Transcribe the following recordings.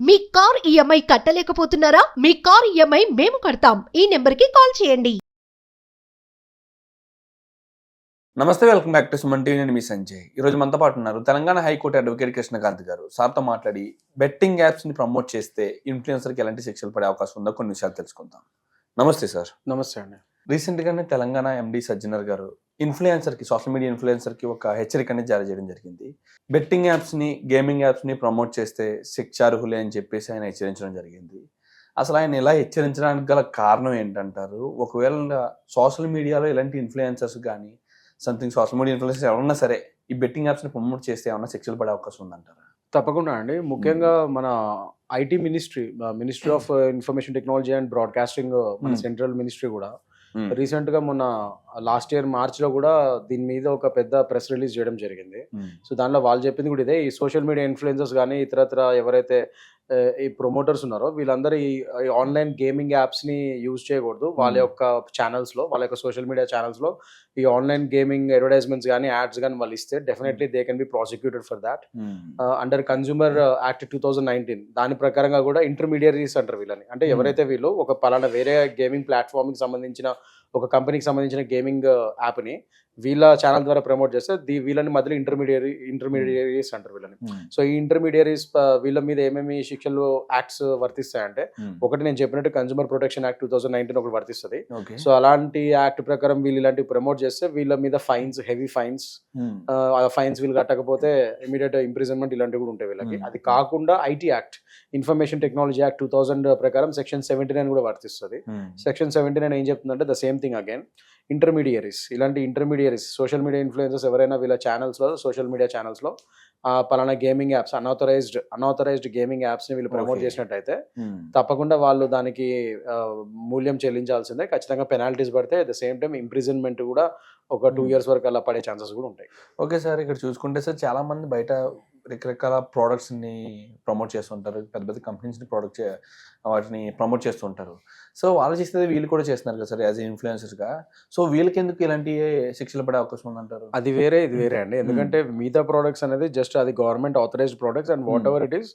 మీ car EMI కట్టలేకపోతున్నారా? మీ car EMI మేము కడతాం. ఈ నెంబర్కి కాల్ చేయండి. నమస్తే welcome back to Suman TV. నేను మీ సంజయ్. ఈ రోజు మనతో పాటు ఉన్నారు తెలంగాణ హైకోర్టు అడ్వకేట్ కృష్ణకాంత్ గారు. సార్తో మాట్లాడి బెట్టింగ్ యాప్స్ని ప్రమోట్ చేస్తే ఇన్ఫ్లుయెన్సర్కి ఎలాంటి శిక్షలు పడే అవకాశం ఉందో కొన్ని విషయాలు తెలుసుకుందాం. నమస్తే సార్. నమస్తే అండి. రీసెంట్ గానే తెలంగాణ ఎండి సజ్జనర్ గారు ఇన్ఫ్లుయెన్సర్కి సోషల్ మీడియా ఇన్ఫ్లుయెన్సర్కి ఒక హెచ్చరిక అనేది జారీ చేయడం జరిగింది. బెట్టింగ్ యాప్స్ని గేమింగ్ యాప్స్ని ప్రమోట్ చేస్తే శిక్షార్హులే అని చెప్పేసి ఆయన హెచ్చరించడం జరిగింది. అసలు ఆయన ఇలా హెచ్చరించడానికి గల కారణం ఏంటంటారు? ఒకవేళ సోషల్ మీడియాలో ఇలాంటి ఇన్ఫ్లుయెన్సర్స్ కానీ సంథింగ్ సోషల్ మీడియా ఇన్ఫ్లుయెన్సర్స్ ఎవరన్నా సరే ఈ బెట్టింగ్ యాప్స్ని ప్రమోట్ చేస్తే ఏమన్నా శిక్షలు పడే అవకాశం ఉందంటారా? తప్పకుండా అండి. ముఖ్యంగా మన IT ministry ministry of information technology and broadcasting మన. సెంట్రల్ మినిస్ట్రీ కూడా. రీసెంట్గా మొన్న లాస్ట్ ఇయర్ మార్చ్లో కూడా దీని మీద ఒక పెద్ద ప్రెస్ రిలీజ్ చేయడం జరిగింది. Hmm. సో దానిలో వాళ్ళు చెప్పింది కూడా ఇదే. ఈ సోషల్ మీడియా ఇన్ఫ్లుయెన్సర్స్ కానీ ఇతరత్ర ఎవరైతే ఈ ప్రమోటర్స్ ఉన్నారో వీళ్ళందరూ ఈ ఆన్లైన్ గేమింగ్ యాప్స్ని యూజ్ చేయకూడదు వాళ్ళ Hmm. యొక్క ఛానల్స్లో వాళ్ళ యొక్క సోషల్ మీడియా ఛానల్స్లో ఈ ఆన్లైన్ గేమింగ్ అడ్వర్టైజ్మెంట్స్ కానీ యాడ్స్ కానీ వాళ్ళు ఇస్తే definitely they can be prosecuted for that. Under consumer act two thousand nineteen దాని ప్రకారంగా కూడా ఇంటర్మీడియరీస్ అంటారు వీళ్ళని అంటే Hmm. ఎవరైతే వీళ్ళు ఒక పలానా వేరే గేమింగ్ ప్లాట్ఫామ్కి సంబంధించిన ఒక కంపెనీకి సంబంధించిన గేమింగ్ యాప్ని వీళ్ళ ఛానల్ ద్వారా ప్రమోట్ చేస్తే దీ వీళ్ళని మధ్యలో ఇంటర్మీడియరీ ఇంటర్మీడియరీస్ అంటారు వీళ్ళని Hmm. సో ఈ ఇంటర్మీడియరీస్ వీళ్ళ మీద ఏమేమి శిక్షలు యాక్ట్స్ వర్తిస్తాయంటే Hmm. ఒకటి నేను చెప్పినట్టు consumer protection act two thousand nineteen ఒకటి వర్తిస్తుంది. సో అలాంటి యాక్ట్ ప్రకారం వీళ్ళు ఇలాంటివి ప్రమోట్ చేస్తే వీళ్ళ మీద ఫైన్స్ హెవీ ఫైన్స్. ఫైన్స్ వీళ్ళు కట్టకపోతే ఇమీడియట్ ఇంప్రిజన్మెంట్ ఇలాంటివి కూడా ఉంటాయి వీళ్ళకి Hmm. అది కాకుండా IT act information technology act two thousand ప్రకారం సెక్షన్ సెవెంటీ నైన్ కూడా వర్తిస్తుంది Hmm. సెక్షన్ సెవెంటీ నైన్ ఏం చెప్తుందంటే the same thing again intermediaries ఇలాంటి ఇంటర్మీడియరీస్ సోషల్ మీడియా ఇన్ఫ్లుయెన్సర్స్ ఎవరైనా వీళ్ళ ఛానల్స్లో సోషల్ మీడియా ఛానల్స్లో పలానా gaming apps unauthorised unauthorised gaming యాప్స్ని వీళ్ళు ప్రమోట్. చేసినట్టయితే Hmm. తప్పకుండా వాళ్ళు దానికి మూల్యం చెల్లించాల్సిందే ఖచ్చితంగా పెనాల్టీస్ పడితే at the same time imprisonment కూడా ఒక టూ Hmm. ఇయర్స్ వరకు అలా పడే ఛాన్సెస్ కూడా ఉంటాయి. ఓకే సార్ ఇక్కడ చూసుకుంటే సార్ చాలా మంది బయట రకరకాల ప్రోడక్ట్స్ని ప్రమోట్ చేస్తుంటారు పెద్ద పెద్ద కంపెనీస్ని ప్రొడక్ట్ వాటిని ప్రమోట్ చేస్తుంటారు సో వాళ్ళు చేసేది వీళ్ళు కూడా చేస్తున్నారు కదా సార్ యాజ్ ఇన్ఫ్లుయెన్సర్స్గా. సో వీళ్ళకి ఎందుకు ఇలాంటి శిక్షలు పడే అవకాశం ఉందంటారు? అది వేరే ఇది వేరే అండి. ఎందుకంటే మిగతా ప్రోడక్ట్స్ అనేది జస్ట్ అది government authorised products and whatever it is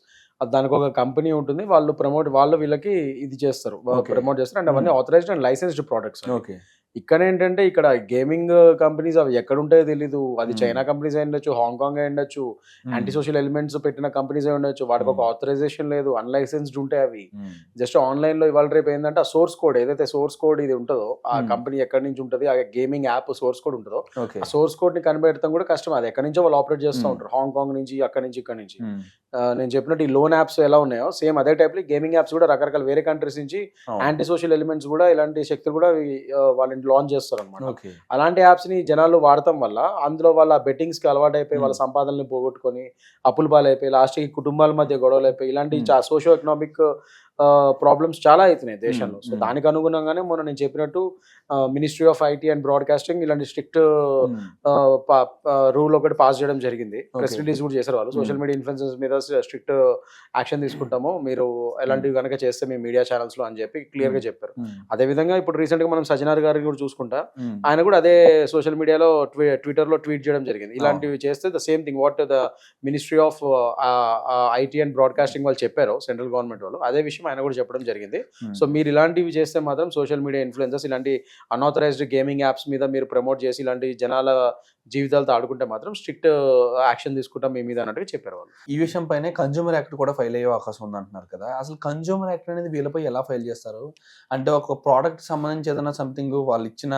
దానికి ఒక కంపెనీ ఉంటుంది. వాళ్ళు ప్రమోట్ వాళ్ళు వీళ్ళకి ఇది చేస్తారు. ప్రమోట్ చేస్తారు. అండ్ అవన్నీ authorised and licensed products okay ఇక్కడ ఏంటంటే ఇక్కడ గేమింగ్ కంపెనీస్ అవి ఎక్కడ ఉంటాయో తెలీదు అది Hmm. చైనా కంపెనీస్ అయి ఉండొచ్చు హాంకాంగ్ అయి ఉండొచ్చు యాంటీ సోషల్ ఎలిమెంట్స్ పెట్టిన కంపెనీస్ అయి ఉండొచ్చు వాటికి ఒక Hmm. ఆథరైజేషన్ లేదు అన్లైసెన్స్డ్ ఉంటాయి అవి Hmm. జస్ట్ ఆన్లైన్లో ఇవాళ రేపు ఏంటంటే ఆ సోర్స్ కోడ్ ఏదైతే సోర్స్ కోడ్ ఇది ఉంటుందో ఆ Hmm. కంపెనీ ఎక్కడి నుంచి ఉంటుంది ఆ గేమింగ్ యాప్ సోర్స్ కోడ్ ఉంటుందో ఆ సోర్స్ కోడ్ని కనిపెడతాం కూడా కష్టం అది ఎక్కడి నుంచో వాళ్ళు ఆపరేట్ చేస్తూ Hmm. ఉంటారు హాంకాంగ్ నుంచి అక్కడి నుంచి ఇక్కడ నుంచి Hmm. నేను చెప్పినట్టు ఈ లోన్ యాప్స్ ఎలా ఉన్నాయో సేమ్ అదే టైప్ గేమింగ్ యాప్స్ కూడా రకరకాల వేరే కంట్రీస్ నుంచి. యాంటీ సోషల్ ఎలిమెంట్స్ కూడా ఇలాంటి శక్తులు కూడా వాళ్ళని లాంచ్ చేస్తారు అనమాట ఓకే అలాంటి యాప్స్ని జనాలు వాడటం వల్ల అందులో వాళ్ళ బెట్టింగ్స్కి అలవాటు అయిపోయి వాళ్ళ. సంపాదనని పోగొట్టుకొని అప్పుల పాలైపోయి లాస్ట్కి కుటుంబాల మధ్య గొడవలు అయిపోయి ఇలాంటి Hmm. సోషో ఎకనామిక్ ప్రాబ్లమ్స్ చాలా అవుతున్నాయి దేశంలో సో. దానికి అనుగుణంగానే మొన్న నేను చెప్పినట్టు ministry of IT and broadcasting ఇలాంటి స్ట్రిక్ట్. రూల్ ఒకటి పాస్ చేయడం జరిగింది ప్రెస్. రిలీజ్ కూడా చేశారు వాళ్ళు సోషల్. మీడియా ఇన్ఫ్లుయెన్సెస్ మీద స్ట్రిక్ట్ యాక్షన్ తీసుకుంటాము మీరు ఎలాంటివి కనుక చేస్తే మీ మీడియా ఛానల్స్లో అని చెప్పి క్లియర్గా. చెప్పారు. అదే విధంగా ఇప్పుడు రీసెంట్గా మనం సజ్జనార్ గారిని కూడా చూసుకుంటా. ఆయన కూడా అదే సోషల్ మీడియాలో ట్విట్టర్లో ట్వీట్ చేయడం జరిగింది ఇలాంటివి చేస్తే the same thing what the ministry of IT and broadcasting వాళ్ళు చెప్పారు సెంట్రల్ గవర్నమెంట్ వాళ్ళు అదే విషయం ఆయన కూడా చెప్పడం జరిగింది. Hmm. సో మీరు ఇలాంటివి చేస్తే మాత్రం సోషల్ మీడియా ఇన్ఫ్లుయెన్సర్స్ ఇలాంటి అన్ఆథరైజ్డ్ గేమింగ్ యాప్స్ మీద మీరు ప్రమోట్ చేసి ఇలాంటి జనాల జీవితాలతో ఆడుకుంటే మాత్రం స్ట్రిక్ట్ యాక్షన్ తీసుకుంటాం మీ మీద అన్నట్టుగా చెప్పారు వాళ్ళు. ఈ విషయం పైనే కన్జ్యూమర్ యాక్ట్ కూడా ఫైల్ అయ్యే అవకాశం ఉంది అంటున్నారు కదా. అసలు కన్జ్యూమర్ యాక్ట్ అనేది వీళ్ళపై ఎలా ఫైల్ చేస్తారు? అంటే ఒక ప్రోడక్ట్ సంబంధించి ఏదైనా సంథింగ్ వాళ్ళు ఇచ్చిన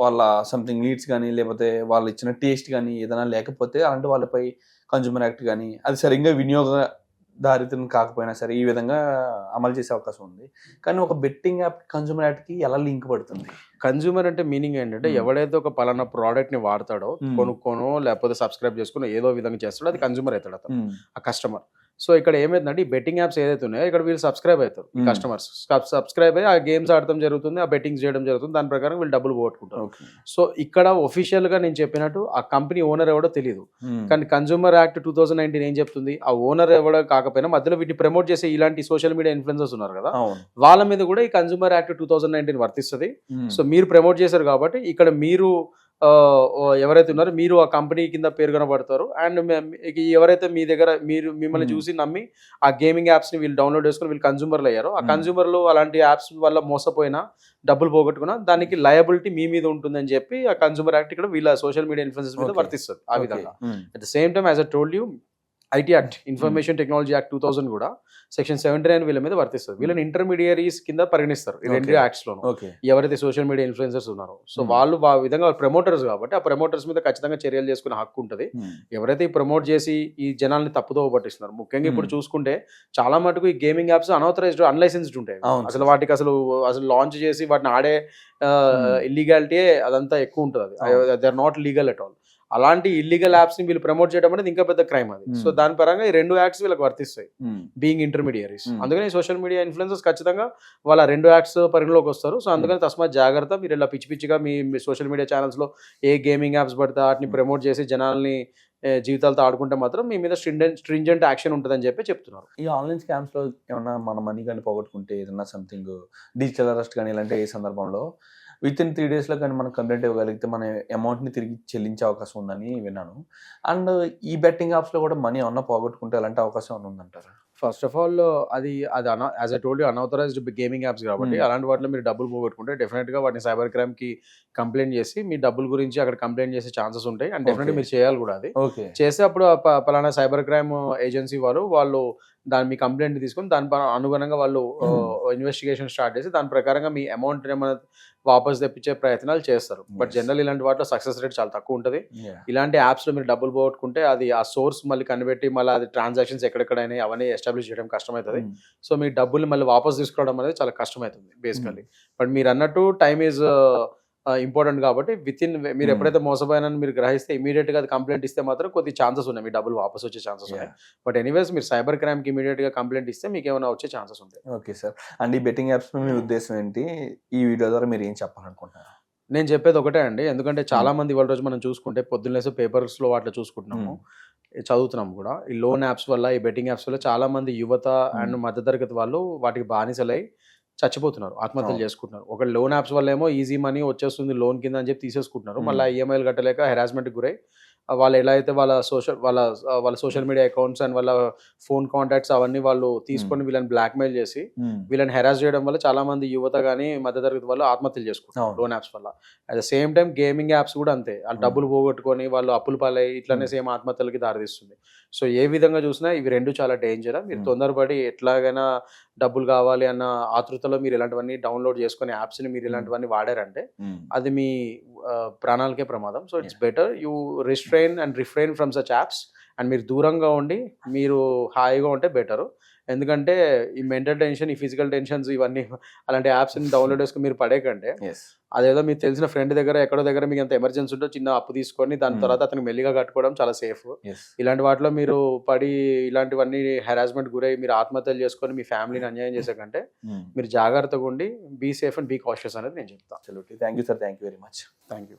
వాళ్ళ సంథింగ్ నీడ్స్ కానీ లేకపోతే వాళ్ళు ఇచ్చిన టేస్ట్ కానీ ఏదైనా లేకపోతే అలాంటి వాళ్ళపై కన్జ్యూమర్ యాక్ట్ కానీ అది సరిగ్గా వినియోగదారితం కాకపోయినా సరే ఈ విధంగా అమలు చేసే అవకాశం ఉంది. కానీ ఒక బెట్టింగ్ యాప్ కన్జ్యూమర్ యాక్ట్కి ఎలా లింక్ పడుతుంది? కన్జ్యూమర్ అంటే మీనింగ్ ఏంటంటే Hmm. ఎవడైతే ఒక పలానా ప్రోడక్ట్ని వాడతాడో Hmm. కొనుక్కోనో లేకపోతే సబ్స్క్రైబ్ చేసుకునో ఏదో విధంగా చేస్తాడో అది కన్జ్యూమర్ అవుతాడు అతను. ఉమ్, ఆ కస్టమర్ సో ఇక్కడ ఏమైందంటే ఈ బెట్టింగ్ యాప్స్ ఏదైతే ఉన్నాయో ఇక్కడ వీళ్ళు సబ్స్క్రైబ్ అవుతారు Hmm. కస్టమర్స్ సబ్స్క్రైబ్ అయ్యి ఆ గేమ్స్ ఆడటం జరుగుతుంది ఆ బెట్టింగ్స్ చేయడం జరుగుతుంది దాని ప్రకారం వీళ్ళు డబ్బులు పోగొట్టుకుంటారు. సో ఇక్కడ ఒఫీషియల్గా నేను చెప్పినట్టు ఆ కంపెనీ ఓనర్ ఎవడో తెలియదు ఉమ్, కానీ consumer act two thousand nineteen ఏం చెప్తుంది? ఆ ఓనర్ ఎవడో కాకపోయినా మధ్యలో వీటిని ప్రమోట్ చేసే ఇలాంటి సోషల్ మీడియా ఇన్ఫ్లుయెన్సర్స్ ఉన్నారు కదా వాళ్ళ మీద కూడా ఈ consumer act two thousand nineteen వర్తిస్తుంది. సో మీరు ప్రమోట్ చేశారు కాబట్టి ఇక్కడ మీరు ఎవరైతే ఉన్నారో మీరు ఆ కంపెనీ కింద పేరు కనబడతారు అండ్ ఎవరైతే మీ దగ్గర మీరు మిమ్మల్ని. చూసి నమ్మి ఆ గేమింగ్ యాప్స్ని వీళ్ళు డౌన్లోడ్ చేసుకుని వీళ్ళు కన్జ్యూమర్లు అయ్యారు ఆ. కన్జ్యూమర్లు అలాంటి యాప్స్ వల్ల మోసపోయినా డబ్బులు పోగొట్టుకున్నా దానికి లయబిలిటీ మీ మీద ఉంటుందని చెప్పి ఆ కన్జ్యూమర్ యాక్ట్ ఇక్కడ వీళ్ళ సోషల్ మీడియా ఇన్ఫ్లుయెన్సెస్ మీద. వర్తిస్తుంది ఆ విధంగా at the same time as a told you IT act information technology act two thousand కూడా సెక్షన్ సెవెంటీ నైన్ వీళ్ళ మీద వర్తిస్తుంది వీళ్ళని ఇంటర్మీడియరీస్ కింద పరిగణిస్తారు ఈ రెండు. యాక్ట్స్ లోను ఓకే ఎవరైతే సోషల్ మీడియా ఇన్ఫ్లుయెన్సర్స్ ఉన్నారో సో Hmm. వాళ్ళు ఆ విధంగా ప్రమోటర్స్ కాబట్టి ఆ ప్రమోటర్స్ మీద ఖచ్చితంగా చర్యలు చేసుకునే హక్కు ఉంటుంది ఉమ్, ఎవరైతే ఈ ప్రమోట్ చేసి ఈ జనాల్ని తప్పుదో పట్టిస్తున్నారు ముఖ్యంగా ఇప్పుడు Hmm. చూసుకుంటే చాలా మటుకు ఈ గేమింగ్ యాప్స్ అనౌథరైజ్డ్ అన్లైసెన్స్డ్ ఉంటాయి. అసలు వాటికి అసలు అసలు లాంచ్ చేసి వాటిని ఆడే Hmm. ఇల్లీగాలిటీ అదంతా ఎక్కువ ఉంటుంది. అది they are not legal at all అలాంటి ఇల్లీగల్ యాప్స్ని వీళ్ళు ప్రమోట్ చేయడం అనేది ఇంకా పెద్ద క్రైమ్ అది. Hmm. సో దాని పరంగా ఈ రెండు యాక్ట్స్ వీళ్ళకి వర్తిస్తాయి. Being intermediaries Hmm. అందుకని సోషల్ మీడియా ఇన్ఫ్లుయెన్సర్స్ ఖచ్చితంగా వాళ్ళ రెండు యాక్ట్స్ పరిగణలోకి వస్తారు. సో అందుకని తస్మాత్ జాగ్రత్త మీరు ఇలా పిచ్చి పిచ్చిగా మీ సోషల్ మీడియా ఛానల్స్లో ఏ గేమింగ్ యాప్స్ పడితే వాటిని Hmm. ప్రమోట్ చేసి జనాల్ని జీవితాలతో ఆడుకుంటే మాత్రం మీ మీద స్ట్రింజెంట్ స్ట్రింజెంట్ యాక్షన్ ఉంటుందని చెప్పి చెప్తున్నారు. ఈ ఆన్లైన్ స్కామ్స్లో ఏమన్నా మన మనీ కానీ పోగొట్టుకుంటే ఏదన్నా సంథింగ్ డిజిటల్ అరెస్ట్ కానీ ఇలాంటి ఏ సందర్భంలో విత్ ఇన్ త్రీ డేస్లో కానీ మనం కంప్లైంట్ ఇవ్వగలిగితే మన అమౌంట్ని తిరిగి చెల్లించే అవకాశం ఉందని విన్నాను. అండ్ ఈ బెట్టింగ్ యాప్స్లో కూడా మనీ ఏమన్నా పోగొట్టుకుంటే అలాంటి అవకాశం ఉందంటారా? ఫస్ట్ ఆఫ్ ఆల్ అది అది as a told unauthorised gaming apps కాబట్టి Hmm. అలాంటి వాటిలో మీరు డబ్బులు పోగొట్టుకుంటే డెఫినెట్గా వాటిని సైబర్ క్రైమ్కి కంప్లైంట్ చేసి మీ డబ్బుల గురించి అక్కడ కంప్లైంట్ చేసే ఛాన్సెస్ ఉంటాయి. And definite Okay. మీరు చేయాలి కూడా అది. చేస్తే అప్పుడు పలానా సైబర్ క్రైమ్ ఏజెన్సీ వారు వాళ్ళు దాని మీ కంప్లైంట్ తీసుకొని దాని అనుగుణంగా వాళ్ళు ఇన్వెస్టిగేషన్ స్టార్ట్ చేసి దాని ప్రకారంగా మీ అమౌంట్ ఏమైనా వాపస్ తెప్పించే ప్రయత్నాలు చేస్తారు. బట్. జనరల్ ఇలాంటి వాటిలో సక్సెస్ రేట్ చాలా తక్కువ ఉంటుంది. ఇలాంటి యాప్స్లో మీరు డబ్బులు పోగొట్టుకుంటే అది ఆ సోర్స్ మళ్ళీ కనిపెట్టి మళ్ళీ అది ట్రాన్సాక్షన్స్ ఎక్కడెక్కడైనా అవన్నీ ఎస్టాబ్లిష్ చేయడం కష్టమవుతుంది సో మీ డబ్బుల్ని మళ్ళీ వాపస్ తీసుకోవడం అనేది చాలా కష్టమవుతుంది బేసికలీ బట్ మీరు అన్నట్టు టైం ఈజ్ ఇంపార్టెంట్ కాబట్టి విత్ ఇన్ మీరు. ఎప్పుడైతే మోసపోయినని మీరు గ్రహిస్తే ఇమీడియట్గా అది కంప్లైంట్ ఇస్తే మాత్రం కొద్ది ఛాన్సెస్ ఉన్నాయి మీ డబ్బులు వాపస్ వచ్చే ఛాన్సెస్ ఉన్నాయి. బట్ ఎనీవేస్ మీరు సైబర్ క్రైమ్కి ఇమీడియట్గా కంప్లైంట్ ఇస్తే మీకు ఏమైనా వచ్చే ఛాన్సెస్ ఉంటాయి. Okay sir. అండ్ ఈ బెట్టింగ్ యాప్స్ మీ ఉద్దేశం ఏంటి? ఈ వీడియో ద్వారా మీరు ఏం చెప్పాలనుకుంటున్నారు? నేను చెప్పేది ఒకటే అండి. ఎందుకంటే చాలా మంది ఇవాళ రోజు మనం చూసుకుంటే పొద్దున్నేసే పేపర్స్లో వాటిలో చూసుకుంటున్నాము. చదువుతున్నాం కూడా ఈ లోన్ యాప్స్ వల్ల ఈ బెట్టింగ్ యాప్స్ వల్ల చాలా మంది యువత అండ్ మధ్యతరగతి వాళ్ళు వాటికి బానిసలై చచ్చిపోతున్నారు ఆత్మహత్యలు. చేసుకుంటున్నారు ఒక లోన్ యాప్స్ వల్ల ఏమో ఈజీ మనీ వచ్చేస్తుంది లోన్ కింద అని చెప్పి తీసేసుకుంటున్నారు. మళ్ళీ ఈఎంఐలు కట్టలేక హెరాస్మెంట్ గురై వాళ్ళు ఎలా అయితే వాళ్ళ సోషల్ వాళ్ళ వాళ్ళ సోషల్ మీడియా అకౌంట్స్ అండ్ వాళ్ళ ఫోన్ కాంటాక్ట్స్ అవన్నీ వాళ్ళు తీసుకొని వీళ్ళని బ్లాక్మెయిల్ చేసి వీళ్ళని హెరాస్ చేయడం వల్ల చాలా మంది యువత కానీ మధ్యతరగతి వాళ్ళు ఆత్మహత్యలు చేసుకుంటారు. లోన్ యాప్స్ వల్ల at the same time gaming apps కూడా అంతే వాళ్ళు. డబ్బులు పోగొట్టుకొని వాళ్ళు అప్పులు పాలై ఇట్లానే. సేమ్ ఆత్మహత్యలకి దారితీస్తుంది సో ఏ విధంగా చూసినా ఇవి రెండు చాలా డేంజర్ మీరు Hmm. తొందరపడి ఎట్లాగైనా డబ్బులు కావాలి అన్న ఆతృతలో మీరు ఇలాంటివన్నీ డౌన్లోడ్ చేసుకుని యాప్స్ని మీరు ఇలాంటివన్నీ వాడారంటే అది మీ ప్రాణాలకే ప్రమాదం. So it's better you restrain and refrain from such apps and మీరు దూరంగా ఉండి మీరు హాయిగా ఉంటే బెటరు ఎందుకంటే ఈ మెంటల్ టెన్షన్ ఈ ఫిజికల్ టెన్షన్స్ ఇవన్నీ అలాంటి యాప్స్ని డౌన్లోడ్ చేసుకుని మీరు పడేకంటే ఎస్ అదేదో మీకు తెలిసిన ఫ్రెండ్ దగ్గర ఎక్కడో దగ్గర మీకు అంత ఎమర్జెన్సీ ఉంటే చిన్న అప్పు తీసుకొని దాని Hmm. తర్వాత అతనికి మెల్లిగా కట్టుకోవడం చాలా సేఫ్. ఇలాంటి వాటిలో మీరు పడి ఇలాంటివన్నీ హెరాస్మెంట్ గురై మీరు ఆత్మహత్యలు చేసుకొని మీ ఫ్యామిలీని అన్యాయం చేసే కంటే మీరు జాగ్రత్తగా ఉండి be safe and be cautious అనేది నేను చెప్తాను thank you sir thank you very much thank you